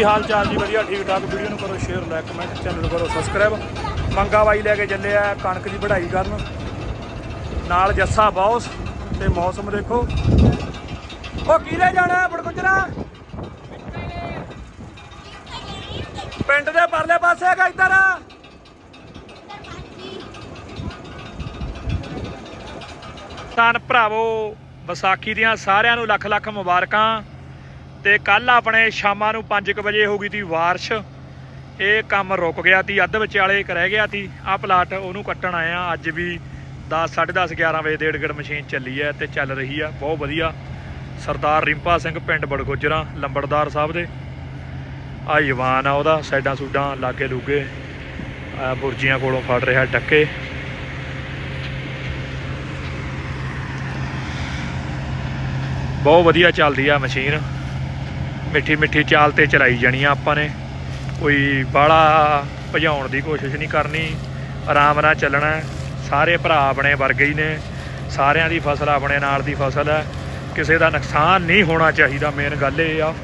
ਕੀ ਹਾਲ ਚਾਲ ਜੀ? ਵਧੀਆ, ਠੀਕ ਠਾਕ। ਵੀਡੀਓ ਨੂੰ ਕਰੋ ਸ਼ੇਅਰ ਲਾਈਕ ਕਮੈਂਟ ਚੈਨਲ ਕਰੋ ਸਬਸਕ੍ਰਾਈਬ ਮੰਗਾ ਬਾਈ ਲੈ ਕੇ ਚੱਲੇ ਆ ਕਣਕ ਦੀ ਵਢਾਈ ਕਰਨ। ਨਾਲ ਜੱਸਾ ਬੌਸ ਤੇ ਮੌਸਮ ਦੇਖੋ। ਉਹ ਕਿਹਦੇ ਜਾਣਾ ਬੜਕੁਚਰਾ ਪਿੰਡ ਦੇ ਪਰਲੇ ਪਾਸੇ ਹੈਗਾ ਇੱਧਰ। ਤਾਂ ਭਰਾਵੋ, ਵਿਸਾਖੀ ਦੀਆਂ ਸਾਰਿਆਂ ਨੂੰ ਲੱਖ ਲੱਖ ਮੁਬਾਰਕਾਂ। ਤੇ ਕੱਲ ਆਪਣੇ ਸ਼ਾਮਾਂ ਨੂੰ 5:00 ਵਜੇ ਹੋ ਗਈ ਤੀ ਬਾਰਿਸ਼ ਇਹ ਕੰਮ ਰੁਕ ਗਿਆ ਤੀ, ਅੱਧ ਵਿਚਾਲੇ ਇੱਕ ਰਹਿ ਗਿਆ ਤੀ। ਆ ਪਲਾਟ ਉਹਨੂੰ ਕੱਟਣ ਆਏ ਆ ਅੱਜ ਵੀ 10 10:30 11 ਵਜੇ ਡੇਢ ਗੜ ਮਸ਼ੀਨ ਚੱਲੀ ਹੈ ਤੇ ਚੱਲ ਰਹੀ ਆ, ਬਹੁਤ ਵਧੀਆ। ਸਰਦਾਰ ਰਿੰਪਾ ਸਿੰਘ ਪਿੰਡ ਬੜਗੁਜਰਾ, ਲੰਬੜਦਾਰ ਸਾਹਿਬ ਦੇ। ਆ ਜਵਾਨ ਆ ਉਹਦਾ, ਸਾਈਡਾਂ ਸੂਡਾਂ, ਲਾਗੇ ਲੂਗੇ। ਬੁਰਜੀਆਂ ਕੋਲੋਂ ਫੜ ਰਿਹਾ ਡੱਕੇ। ਬਹੁਤ ਵਧੀਆ ਚੱਲਦੀ ਆ ਮਸ਼ੀਨ। ਮਿੱਠੀ ਮਿੱਠੀ ਚਾਲ ਤੇ ਚਲਾਈ ਜਾਣੀ ਆ ਆਪਾਂ ਨੇ। ਕੋਈ ਬਾਹਲਾ ਭਜਾਉਣ ਦੀ ਕੋਸ਼ਿਸ਼ ਨਹੀਂ ਕਰਨੀ। ਆਰਾਮ ਨਾਲ ਚੱਲਣਾ ਸਾਰੇ ਭਰਾ ਆਪਣੇ ਵਰਗੇ ਹੀ ਨੇ। ਸਾਰਿਆਂ ਦੀ ਫਸਲ ਆਪਣੇ ਨਾਲ ਦੀ ਫਸਲ ਹੈ। ਕਿਸੇ ਦਾ ਨੁਕਸਾਨ ਨਹੀਂ ਹੋਣਾ ਚਾਹੀਦਾ। ਮੇਨ ਗੱਲ ਇਹ ਆ।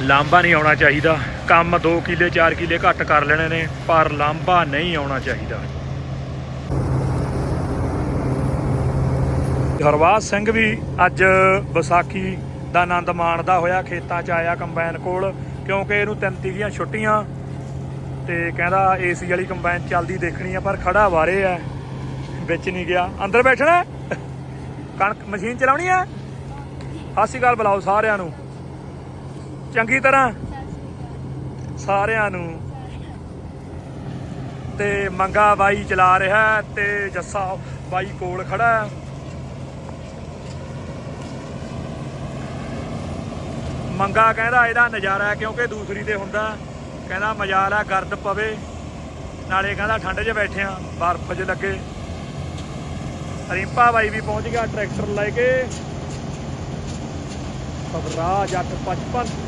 ਲਾਂਭਾ ਨਹੀਂ ਆਉਣਾ ਚਾਹੀਦਾ। ਕੰਮ 2 ਕਿੱਲੇ 4 ਕਿੱਲੇ ਘੱਟ ਕਰ ਲੈਣੇ ਨੇ, ਪਰ ਲਾਂਭਾ ਨਹੀਂ ਆਉਣਾ ਚਾਹੀਦਾ। ਹਰਵਾਜ ਸਿੰਘ ਵੀ ਅੱਜ ਵਿਸਾਖੀ ਦਾ ਆਨੰਦ ਮਾਣਦਾ ਹੋਇਆ ਖੇਤਾਂ 'ਚ ਆਇਆ ਕੰਬਾਈਨ ਕੋਲ, ਕਿਉਂਕਿ ਇਹਨੂੰ ਤਿੰਨ ਤੀਆਂ ਛੁੱਟੀਆਂ ਤੇ ਕਹਿੰਦਾ ਏਸੀ ਵਾਲੀ ਕੰਬਾਈਨ ਚੱਲਦੀ ਦੇਖਣੀ ਆ, ਪਰ ਖੜਾ ਵਾਰੇ ਆ, ਵਿੱਚ ਨਹੀਂ ਗਿਆ। ਅੰਦਰ ਬੈਠਣਾ ਕਣਕ ਮਸ਼ੀਨ ਚਲਾਉਣੀ ਆ? ਸਤਿ ਸ਼੍ਰੀ ਅਕਾਲ ਬੁਲਾਓ ਸਾਰਿਆਂ ਨੂੰ। ਚੰਗੀ ਤਰ੍ਹਾਂ। ਸਾਰਿਆਂ ਨੂੰ। ਤੇ ਮੰਗਾ ਬਾਈ ਚਲਾ ਰਿਹਾ ਤੇ ਜੱਸਾ ਬਾਈ ਕੋਲ ਖੜਾ ਹੈ। ਮੰਗਾ ਕਹਿੰਦਾ ਇਹਦਾ ਨਜ਼ਾਰਾ ਕਿਉਂਕਿ ਦੂਸਰੀ ਤੇ ਹੁੰਦਾ। ਕਹਿੰਦਾ ਮਜ਼ਾਲ ਆ, ਗਰਦ ਪਵੇ। ਨਾਲੇ ਕਹਿੰਦਾ ਠੰਡ 'ਚ ਬੈਠੇ ਆ, ਬਰਫ਼ 'ਚ ਲੱਗੇ। ਰਿੰਪਾ ਬਾਈ ਵੀ ਪਹੁੰਚ ਗਿਆ ਟਰੈਕਟਰ ਲੈ ਕੇ। ਖਬਰਾ ਜੱਟ 55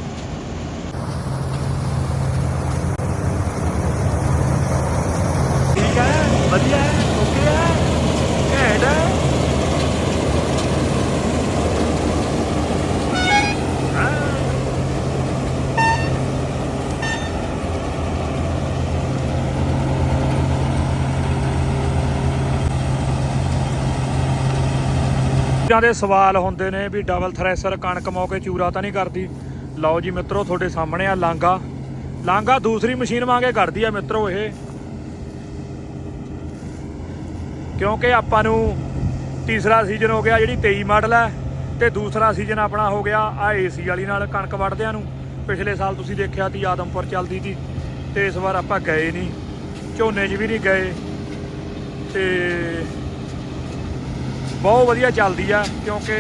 ਚੀਜ਼ਾਂ ਦੇ ਸਵਾਲ ਹੁੰਦੇ ਨੇ ਵੀ ਡਬਲ ਥ੍ਰੈਸ਼ਰ ਕਣਕ ਮੌਕੇ ਚੂਰਾ ਤਾਂ ਨਹੀਂ ਕਰਦੀ। ਲਓ ਜੀ ਮਿੱਤਰੋ, ਤੁਹਾਡੇ ਸਾਹਮਣੇ ਆ ਲਾਂਗਾ ਲਾਂਗਾ ਦੂਸਰੀ ਮਸ਼ੀਨ ਵਾਂਗੇ ਕੱਢਦੀ ਆ ਮਿੱਤਰੋ ਇਹ। ਕਿਉਂਕਿ ਆਪਾਂ ਨੂੰ ਤੀਸਰਾ ਸੀਜ਼ਨ ਹੋ ਗਿਆ, ਜਿਹੜੀ 23 ਮਾਡਲ ਹੈ ਤੇ ਦੂਸਰਾ ਸੀਜ਼ਨ ਆਪਣਾ ਹੋ ਗਿਆ ਆ ਏਸੀ ਵਾਲੀ ਨਾਲ ਕਣਕ ਵੱਢਦਿਆਂ ਨੂੰ। ਪਿਛਲੇ ਸਾਲ ਤੁਸੀਂ ਦੇਖਿਆ ਤੀ ਆਦਮਪੁਰ ਚੱਲਦੀ ਸੀ, ਤੇ ਇਸ ਵਾਰ ਆਪਾਂ ਗਏ ਨਹੀਂ। ਝੋਨੇ 'ਚ ਵੀ ਨਹੀਂ ਗਏ, ਤੇ ਬਹੁਤ ਵਧੀਆ ਚੱਲਦੀ ਆ, ਕਿਉਂਕਿ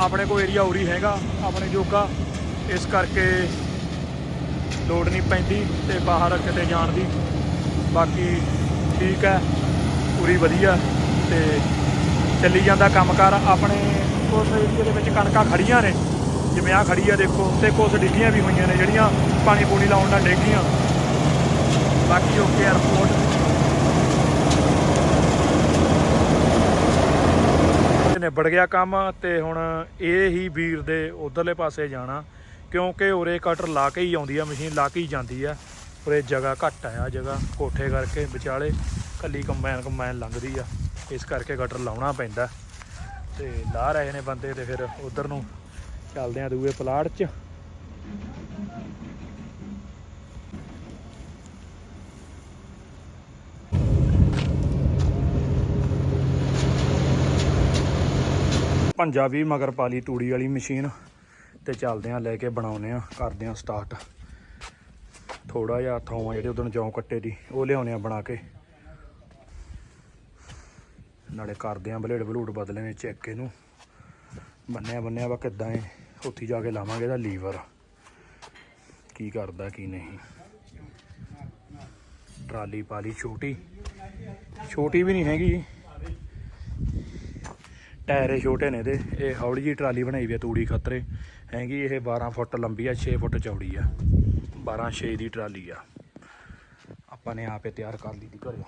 ਆਪਣੇ ਕੋਲ ਏਰੀਆ ਉਰੀ ਹੈਗਾ, ਆਪਣੇ ਜੋਗਾ। ਇਸ ਕਰਕੇ ਲੋੜ ਨਹੀਂ ਪੈਂਦੀ ਤੇ ਬਾਹਰ ਕਿਤੇ ਜਾਣ ਦੀ। ਬਾਕੀ ਠੀਕ ਹੈ ਪੂਰੀ ਵਧੀਆ ਤੇ ਚੱਲੀ ਜਾਂਦਾ ਕੰਮਕਾਰ। ਆਪਣੇ ਉਸ ਏਰੀਏ ਦੇ ਵਿੱਚ ਕਣਕਾਂ ਖੜੀਆਂ ਨੇ, ਜਿਵੇਂ ਆ ਖੜੀ ਆ ਦੇਖੋ, ਤੇ ਕੁਝ ਡਿੱਗੀਆਂ ਵੀ ਹੋਈਆਂ ਨੇ, ਜਿਹੜੀਆਂ ਪਾਣੀ ਪੂਣੀ ਲਾਉਣ ਨਾਲ ਡਿੱਗੀਆਂ ਬਾਕੀ ਓਕੇ 에 ਨਿਬੜ ਗਿਆ ਕੰਮ ਤੇ ਹੁਣ ਇਹ ਹੀ ਵੀਰ ਦੇ ਉਧਰਲੇ ਪਾਸੇ ਜਾਣਾ, ਕਿਉਂਕਿ ਉਰੇ ਕਟਰ ਲਾ ਕੇ ਹੀ ਆਉਂਦੀ ਆ, ਮਸ਼ੀਨ ਲਾ ਕੇ ਹੀ ਜਾਂਦੀ ਆ। ਉਰੇ ਜਗ੍ਹਾ ਘੱਟ ਆ ਜਗ੍ਹਾ ਕੋਠੇ ਕਰਕੇ ਵਿਚਾਲੇ ਕੱਲੀ ਕੰਬਾਈਨ ਕੰਬਾਈਨ ਲੰਘਦੀ ਆ, ਇਸ ਕਰਕੇ ਕਟਰ ਲਾਉਣਾ ਪੈਂਦਾ। ਤੇ ਲਾ ਰਹੇ ਨੇ ਬੰਦੇ ਤੇ ਫਿਰ ਉਧਰ ਨੂੰ ਚੱਲਦੇ ਆ ਦੂਏ ਪਲਾਟ 'ਚ। ਪੰਜਾਬੀ ਮਗਰ ਪਾਲੀ ਤੂੜੀ ਵਾਲੀ ਮਸ਼ੀਨ ਤੇ ਚੱਲਦੇ ਆ, ਲੈ ਕੇ ਬਣਾਉਨੇ ਆ, ਕਰਦੇ ਆ ਸਟਾਰਟ ਥੋੜਾ ਜਿਹਾ ਥਾਵਾਂ ਜਿਹੜੇ ਉਦੋਂ ਜੌਂ ਕੱਟੇ ਦੀ, ਉਹ ਲਿਆਉਨੇ ਆ ਬਣਾ ਕੇ। ਨਾਲੇ ਕਰਦੇ ਆ ਬਲੇਡ ਬਲੂਡ ਬਦਲੇ ਨੇ ਚੈੱਕ ਇਹਨੂੰ। ਬੰਨਿਆ ਬੰਨਿਆ ਵਾ ਕਿੱਦਾਂ ਏ, ਉੱਥੇ ਜਾ ਕੇ ਲਾਵਾਂਗੇ ਇਹਦਾ ਲੀਵਰ। ਕੀ ਕਰਦਾ, ਕੀ ਨਹੀਂ। ਟਰਾਲੀ ਪਾਲੀ ਛੋਟੀ। ਛੋਟੀ ਵੀ ਨਹੀਂ ਹੈਗੀ। ਟਾਇਰ ਛੋਟੇ ਨੇ ਇਹਦੇ। ਇਹ ਹੌਲੀ ਜੀ ਟਰਾਲੀ ਬਣਾਈ ਵੀ ਆ ਤੂੜੀ ਖਤਰੇ। ਹੈਗੀ ਇਹ 12 ਫੁੱਟ ਲੰਬੀ ਆ 6 ਫੁੱਟ ਚੌੜੀ ਆ। 12 6 ਦੀ ਟਰਾਲੀ ਆ। ਆਪਾਂ ਨੇ ਆਪੇ ਤਿਆਰ ਕਰ ਲਈ ਦੀ ਘਰੇ।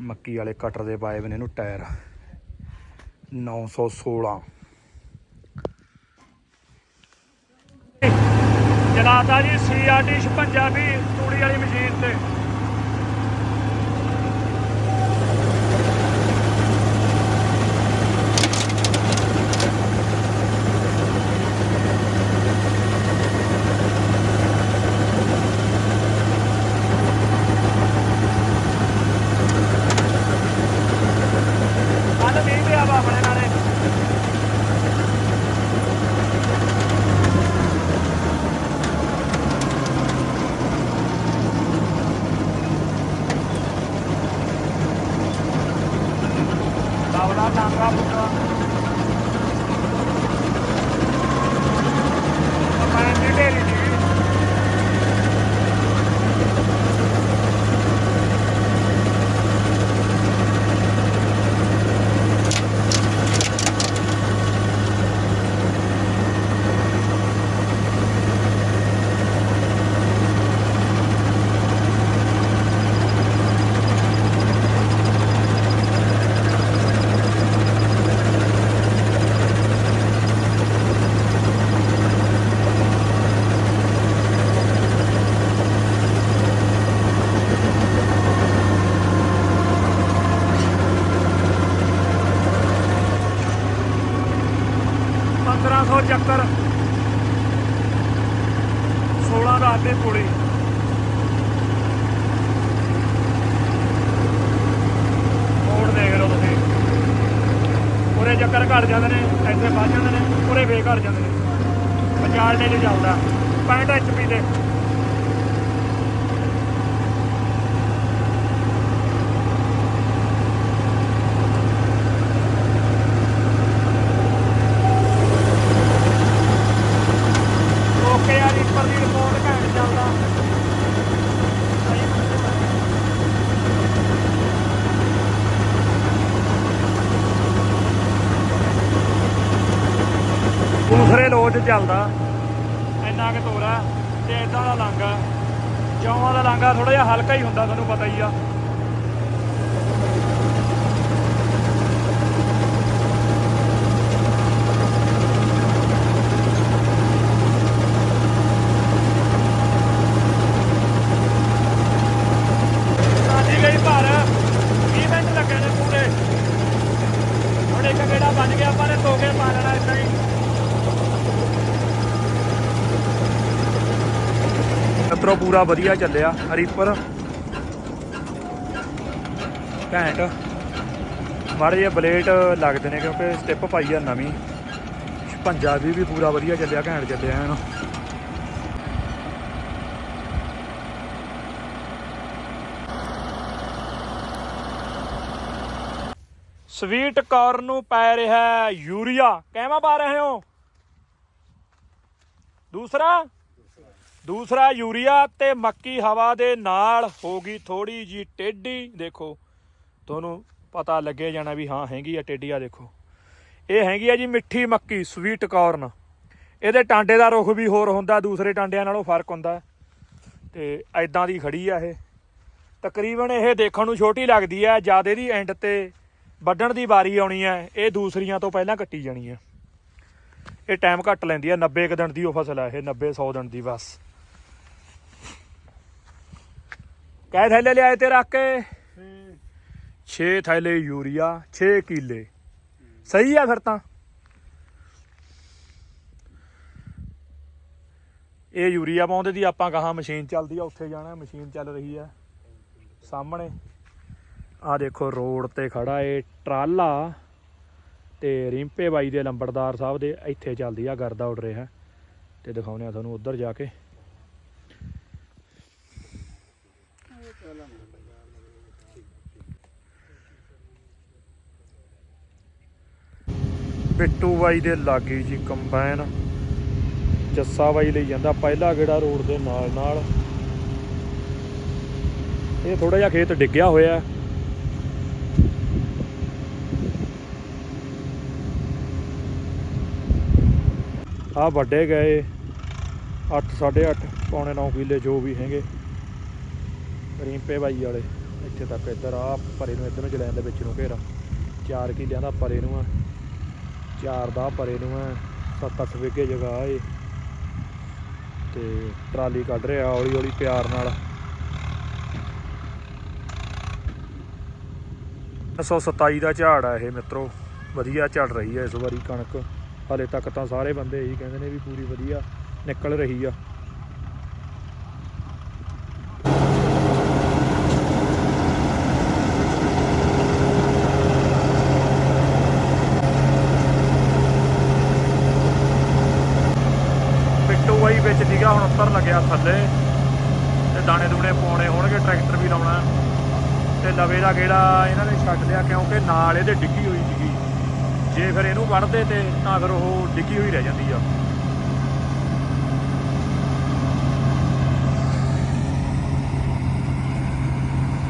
ਮੱਕੀ ਵਾਲੇ ਕਟਰ ਦੇ ਪਾਏ ਵੀ ਨੇ ਇਹਨੂੰ ਟਾਇਰ। 916 ਚਲਾਤਾ ਜੀ ਸੀਆਰਟੀ 56 ਵੀ ਤੂੜੀ ਵਾਲੀ ਮਸ਼ੀਨ ਤੇ। 75 16 ਰਾਤ ਦੇ ਕੋਲੇ। ਮੋੜ ਦੇਖ ਲਓ ਤੁਸੀਂ ਉਰੇ ਚੱਕਰ ਘੜ ਜਾਂਦੇ ਨੇ, ਇੱਥੇ ਫਸ ਜਾਂਦੇ ਨੇ, ਉਰੇ ਵੇ ਘੜ ਜਾਂਦੇ ਨੇ। 50 ਡੇ ਚ ਪੈਂਟ 65 ਐਚਪੀ ਦੇ। ਦੂਸਰੇ ਚੱਲਦਾ। ਇੰਨਾ ਕਿ ਤੋਰਾ ਤੇ ਇਦਾਂ ਦਾ ਲਾਂਗਾ ਜੌਆਂ ਦਾ ਲਾਂਗਾ ਥੋੜਾ ਜਿਹਾ ਹਲਕਾ ਹੀ ਹੁੰਦਾ, ਤੁਹਾਨੂੰ ਪਤਾ ਹੀ ਆ। ਭਾਰ 20 ਮਿੰਟ ਲੱਗੇ ਨੇ ਪੂਰੇ। ਹੁਣ ਇੱਕ ਗੇੜਾ ਬਣ ਗਿਆ ਆਪਾਂ ਨੇ ਤੋਕੇ ਪਾ ਲੈਣਾ ਇਦਾਂ ਹੀ। ਕਤਰੋ ਪੂਰਾ ਵਧੀਆ ਚੱਲਿਆ ਰੀਪਰ ਘੈਂਟ। ਮਾੜੇ ਜਿਹੇ ਬਲੇਟ ਲੱਗਦੇ ਨੇ ਕਿਉਂਕਿ ਸਟਿਪ ਪਾਈ ਆ ਨਵੀਂ। ਪੰਜਾਬੀ ਵੀ ਪੂਰਾ ਵਧੀਆ ਚੱਲਿਆ, ਘੈਂਟ ਚੱਲਿਆ ਹਨ ਸਵੀਟ ਕਾਰਨ ਨੂੰ ਪੈ ਰਿਹਾ ਯੂਰੀਆ। ਕਿਵੇਂ ਪਾ ਰਹੇ ਹੋ? ਦੂਸਰਾ? ਦੂਸਰਾ ਯੂਰੀਆ ਤੇ ਮੱਕੀ ਹਵਾ ਦੇ ਨਾਲ ਹੋ ਗਈ ਥੋੜੀ ਜੀ ਟੇਢੀ। ਦੇਖੋ, ਤੁਹਾਨੂੰ ਪਤਾ ਲੱਗੇ ਜਾਣਾ ਵੀ ਹਾਂ ਹੈਗੀ ਆ ਟੇਢੀ ਆ ਦੇਖੋ। ਇਹ ਹੈਗੀ ਆ ਜੀ ਮਿੱਠੀ ਮੱਕੀ ਸਵੀਟ ਕਾਰਨ ਇਹਦੇ ਟਾਂਡੇ ਦਾ ਰੁਖ ਵੀ ਹੋਰ ਹੁੰਦਾ, ਦੂਸਰੇ ਟਾਂਡਿਆਂ ਨਾਲੋਂ ਫ਼ਰਕ ਹੁੰਦਾ। ਤੇ ਐਦਾਂ ਦੀ ਖੜੀ ਆ ਇਹ। ਤਕਰੀਬਨ ਇਹ ਦੇਖਣ ਨੂੰ ਛੋਟੀ ਲੱਗਦੀ ਹੈ ਜ਼ਿਆਦਾ ਇਹਦੀ ਐਂਡ ਤੇ ਵੱਢਣ ਦੀ ਵਾਰੀ ਆਉਣੀ ਹੈ ਇਹ ਦੂਸਰੀਆਂ ਤੋਂ ਪਹਿਲਾਂ ਕੱਟੀ ਜਾਣੀ ਹੈ ਇਹ ਟਾਈਮ ਘੱਟ ਲੈਂਦੀ ਹੈ 90 ਕੁ ਦਿਨ ਦੀ ਉਹ ਫਸਲ ਹੈ ਇਹ 90 100 ਦਿਨ ਦੀ ਬਸ। ਕੈ ਥੈਲੇ ਲਿਆਏ ਤੇ ਰੱਖ ਕੇ। 6 ਥੈਲੇ ਯੂਰੀਆ 6 ਕਿੱਲੇ। ਸਹੀ ਆ ਫਿਰ ਤਾਂ। ਇਹ ਯੂਰੀਆ ਪਾਉਂਦੇ ਦੀ ਆਪਾਂ ਕਹਾ ਮਸ਼ੀਨ ਚੱਲਦੀ ਆ ਉੱਥੇ ਜਾਣਾ ਮਸ਼ੀਨ ਚੱਲ ਰਹੀ ਆ। ਸਾਹਮਣੇ। ਆ ਦੇਖੋ ਰੋਡ ਤੇ ਖੜਾ ਏ ਟਰਾਲਾ ਤੇ ਰਿੰਪੇ ਬਾਈ ਦੇ ਲੰਬੜਦਾਰ ਸਾਹਿਬ ਦੇ ਇੱਥੇ ਚੱਲਦੀ ਆ ਗਰਦਾ ਉੱਡ ਰਿਹਾ। ਤੇ ਦਿਖਾਉਨੇ ਆ ਤੁਹਾਨੂੰ ਉੱਧਰ ਜਾ ਕੇ। ਬਿੱਟੂ ਬਾਈ ਦੇ ਲਾਗੇ ਜੀ ਕੰਬਾਈਨ। ਜੱਸਾ ਬਾਈ ਲਈ ਜਾਂਦਾ ਪਹਿਲਾ ਗੇੜਾ ਰੋਡ ਦੇ ਨਾਲ ਨਾਲ। ਇਹ ਥੋੜਾ ਜਿਹਾ ਖੇਤ ਡਿੱਗਿਆ ਹੋਇਆ ਆ ਵੱਡੇ ਗਏ। 8 8.5 ਪੌਣੇ 9 ਕਿੱਲੇ ਜੋ ਵੀ ਹੈਗੇ। ਰੀਂਪੇ ਬਾਈ ਵਾਲੇ, ਇੱਥੇ ਤੱਕ ਇੱਧਰ ਆ, ਪਰੇ ਨੂੰ ਇੱਧਰ ਨੂੰ ਚਲੇ ਜਾਂਦੇ ਵਿੱਚ ਨੂੰ ਘੇਰਾ। 4 ਕਿੱਲਿਆਂ ਦਾ ਪਰੇ ਨੂੰ ਆ। ਚਾਰ ਦਾ ਪਰੇ ਨੂੰ ਆ 7-8 ਵਿਗੇ ਜਗ੍ਹਾ ਏ ਤੇ ਟਰਾਲੀ ਕੱਢ ਰਿਹਾ ਹੌਲੀ ਹੌਲੀ ਪਿਆਰ ਨਾਲ। 127 ਦਾ ਝਾੜ ਆ ਇਹ ਮਿੱਤਰੋ। ਵਧੀਆ ਝੜ ਰਹੀ ਹੈ ਇਸ ਵਾਰੀ ਕਣਕ। ਹਲੇ ਤੱਕ ਤਾਂ ਸਾਰੇ ਬੰਦੇ ਇਹੀ ਕਹਿੰਦੇ ਨੇ ਵੀ ਪੂਰੀ ਵਧੀਆ ਨਿਕਲ ਰਹੀ ਆ। ਬਾਈ ਹੁਣ ਉੱਤਰ ਲੱਗਿਆ ਥੱਲੇ। ਤੇ ਦਾਣੇ ਦੂਣੇ ਪਾਉਣੇ ਹੋਣਗੇ, ਟਰੈਕਟਰ ਵੀ ਲਾਉਣਾ। ਤੇ ਲਵੇ ਦਾ ਗੇੜਾ ਇਹਨਾਂ ਨੇ ਛੱਡ ਲਿਆ, ਕਿਉਂਕਿ ਨਾਲ ਇਹਦੇ ਡਿੱਗੀ ਹੋਈ ਸੀਗੀ। ਜੇ ਫਿਰ ਇਹਨੂੰ ਵੱਢਦੇ ਤੇ ਤਾਂ ਫਿਰ ਉਹ ਡਿੱਗੀ ਹੋਈ ਰਹਿ ਜਾਂਦੀ ਆ।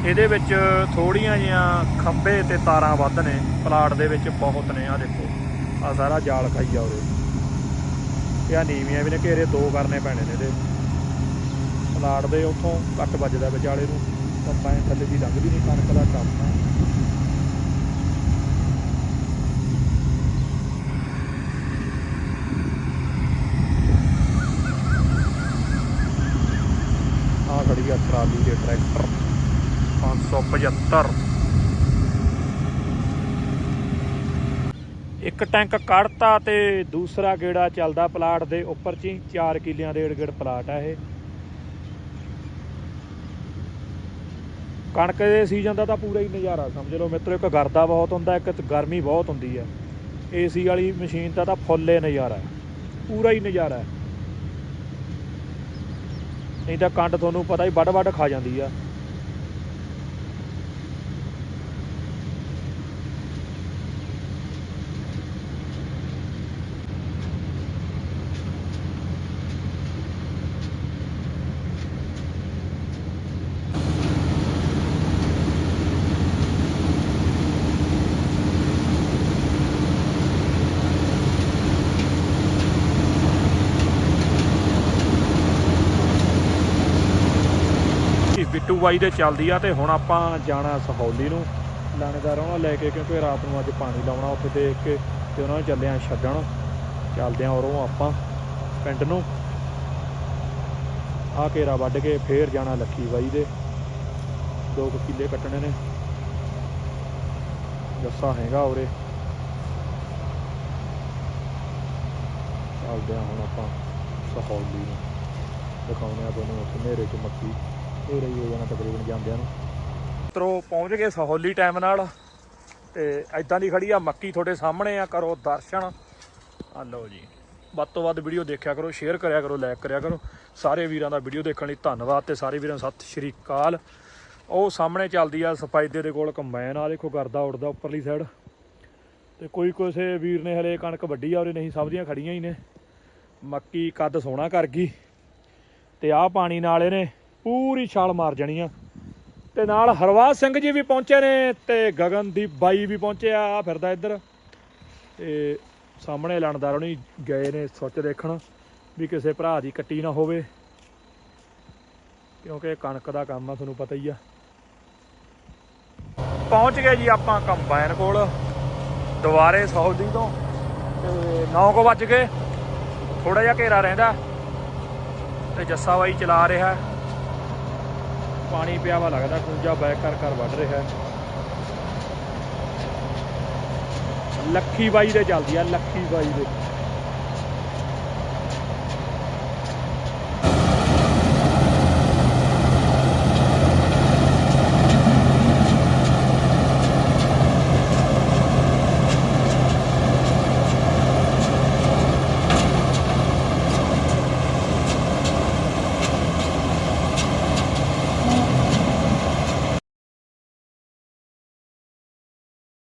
ਇਹਦੇ ਵਿੱਚ ਥੋੜੀਆਂ ਜੀਆਂ ਖੰਭੇ ਤੇ ਤਾਰਾਂ ਵੱਧ ਨੇ, ਪਲਾਟ ਦੇ ਵਿੱਚ ਬਹੁਤ ਨੇ ਆ ਦੇਖੋ। ਆ ਸਾਰਾ ਜਾਲ ਖਾਈ ਆ ਉਰੇ। ਇਹ ਨੀਵੀਆਂ ਵੀ ਨੇ ਘੇਰੇ ਦੋ ਕਰਨੇ ਪੈਣੇ ਨੇ ਇਹਦੇ। ਪਲਾਟ ਦੇ ਉੱਥੋਂ ਕੱਟ ਵੱਜਦਾ ਵਿਚਾਲੇ ਨੂੰ ਕੰਬਾਈਨ ਥੱਲੇ ਦੀ ਲੰਘਦੀ ਨਹੀਂ ਕਣਕ ਦਾ ਕੰਮ ਆ ਆ ਖੜੀ ਆ ਟਰਾਲੀ ਦੇ ਟਰੈਕਟਰ 575 ਇੱਕ ਟੈਂਕ ਕੱਢਤਾ ਤੇ ਦੂਸਰਾ ਗੇੜਾ ਚੱਲਦਾ ਪਲਾਟ ਦੇ ਉੱਪਰ ਚ ਹੀ 4 ਕਿੱਲਿਆਂ ਦੇ ਏੜ ਪਲਾਟ ਆ ਇਹ। ਕਣਕ ਦੇ ਸੀਜ਼ਨ ਦਾ ਤਾਂ ਪੂਰਾ ਹੀ ਨਜ਼ਾਰਾ, ਸਮਝ ਲਓ ਮਿੱਤਰੋ, ਇੱਕ ਗਰਦਾ ਬਹੁਤ ਹੁੰਦਾ, ਇੱਕ ਗਰਮੀ ਬਹੁਤ ਹੁੰਦੀ ਹੈ ਏਸੀ ਵਾਲੀ ਮਸ਼ੀਨ ਦਾ ਤਾਂ ਫੁੱਲੇ ਨਜ਼ਾਰਾ ਪੂਰਾ ਹੀ ਨਜ਼ਾਰਾ ਨਹੀਂ ਤਾਂ ਕੰਡ ਤੁਹਾਨੂੰ ਪਤਾ ਹੀ ਵੱਡ ਵੱਡ ਖਾ ਜਾਂਦੀ ਆ। ਇਹ ਬਾਈ ਦੇ ਚੱਲਦੀ ਆ ਤੇ ਹੁਣ ਆਪਾਂ ਜਾਣਾ ਸਹੌਲੀ ਨੂੰ। ਲਾਣੇਦਾਰ ਉਹਨਾਂ ਲੈ ਕੇ ਕਿਉਂਕਿ ਰਾਤ ਨੂੰ ਅੱਜ ਪਾਣੀ ਲਾਉਣਾ ਉੱਥੇ ਦੇਖ ਕੇ ਤੇ ਉਹਨਾਂ ਨੂੰ ਚੱਲਿਆ ਛੱਡਣ। ਚੱਲਦੇ ਆ ਉਰੋਂ ਆਪਾਂ ਪਿੰਡ ਨੂੰ। ਆ ਘੇਰਾ ਵੱਢ ਕੇ ਫੇਰ ਜਾਣਾ ਲੱਖੀ ਬਾਈ ਦੇ। ਦੋ ਕੁ ਕਿੱਲੇ ਕੱਟਣੇ ਨੇ। ਜੱਸਾ ਹੈਗਾ ਉਰੇ। ਚੱਲਦੇ ਆ ਹੁਣ ਆਪਾਂ ਸਹੌਲੀ ਨੂੰ। ਦਿਖਾਉਂਦੇ ਆ ਤੁਹਾਨੂੰ ਉੱਥੇ ਹਨੇਰੇ 'ਚ ਮੱਕੀ। ਇਹ ਰਹੀ ਹੋ ਜਾਣਾ ਤਕਰੀਬਨ ਜਾਂਦਿਆਂ ਨੂੰ। ਮਿੱਤਰੋ, ਪਹੁੰਚ ਗਏ ਸਹੌਲੀ ਟਾਈਮ ਨਾਲ ਤੇ ਐਦਾਂ ਦੀ ਖੜੀ ਆ, ਮੱਕੀ ਤੁਹਾਡੇ ਸਾਹਮਣੇ ਆ, ਕਰੋ ਦਰਸ਼ਨ। ਆ ਲਓ ਜੀ। ਵੱਧ ਤੋਂ ਵੱਧ ਵੀਡੀਓ ਦੇਖਿਆ ਕਰੋ ਸ਼ੇਅਰ ਕਰਿਆ ਕਰੋ ਲਾਈਕ ਕਰਿਆ ਕਰੋ। ਸਾਰੇ ਵੀਰਾਂ ਦਾ ਵੀਡੀਓ ਦੇਖਣ ਲਈ ਧੰਨਵਾਦ ਤੇ ਸਾਰੇ ਵੀਰਾਂ ਨੂੰ ਸਤਿ ਸ਼੍ਰੀ ਅਕਾਲ। ਉਹ ਸਾਹਮਣੇ ਚੱਲਦੀ ਆ ਸਫਾਇਦੇ ਦੇ ਕੋਲ ਕੰਬਾਈਨ ਆ ਦੇਖੋ ਕਰਦਾ ਉੱਡਦਾ ਉੱਪਰਲੀ ਸਾਈਡ ਤੇ ਕੋਈ ਕਿਸੇ ਵੀਰ ਨੇ ਹਲੇ ਕਣਕ ਵੱਡੀ ਆ ਉਰੇ ਨਹੀਂ ਸਭ ਦੀਆਂ ਖੜੀਆਂ ਹੀ ਨੇ। ਮੱਕੀ ਕੱਦ ਸੋਹਣਾ ਕਰ ਗਈ। ਤੇ ਆਹ ਪਾਣੀ ਨਾਲ ਇਹਨੇ ਪੂਰੀ ਛਾਲ ਮਾਰ ਜਾਣੀ ਆ। ਤੇ ਨਾਲ ਹਰਵਾਜ ਸਿੰਘ ਜੀ ਵੀ ਪਹੁੰਚੇ ਨੇ ਤੇ ਗਗਨਦੀਪ ਬਾਈ ਵੀ ਪਹੁੰਚਿਆ ਆ ਫਿਰਦਾ ਇੱਧਰ। ਤੇ ਸਾਹਮਣੇ ਲਣਦਾਰ ਉਹਨੀ ਗਏ ਨੇ ਸੋਚ ਦੇਖਣ ਵੀ ਕਿਸੇ ਭਰਾ ਦੀ ਕੱਟੀ ਨਾ ਹੋਵੇ। ਕਿਉਂਕਿ ਕਣਕ ਦਾ ਕੰਮ ਆ, ਤੁਹਾਨੂੰ ਪਤਾ ਹੀ ਆ। ਪਹੁੰਚ ਗਏ ਜੀ ਆਪਾਂ ਕੰਬਾਈਨ ਕੋਲ, ਦੁਬਾਰੇ ਸੌਦੀ ਤੋਂ। ਤੇ 9 ਕੁ ਵੱਜ ਗਏ। ਥੋੜਾ ਜਿਹਾ ਘੇਰਾ ਰਹਿੰਦਾ। ਤੇ ਜੱਸਾ ਬਾਈ ਚਲਾ ਰਿਹਾ। ਪਾਣੀ ਪਿਆ ਵਾ, ਲੱਗਦਾ ਕੁੰਜਾ ਬੈਕ ਕਰ ਕਰ ਵੱਢ ਰਿਹਾ। ਲੱਖੀ ਬਾਈ ਦੇ ਚੱਲਦੀ ਆ ਲੱਖੀ ਬਾਈ ਦੇ।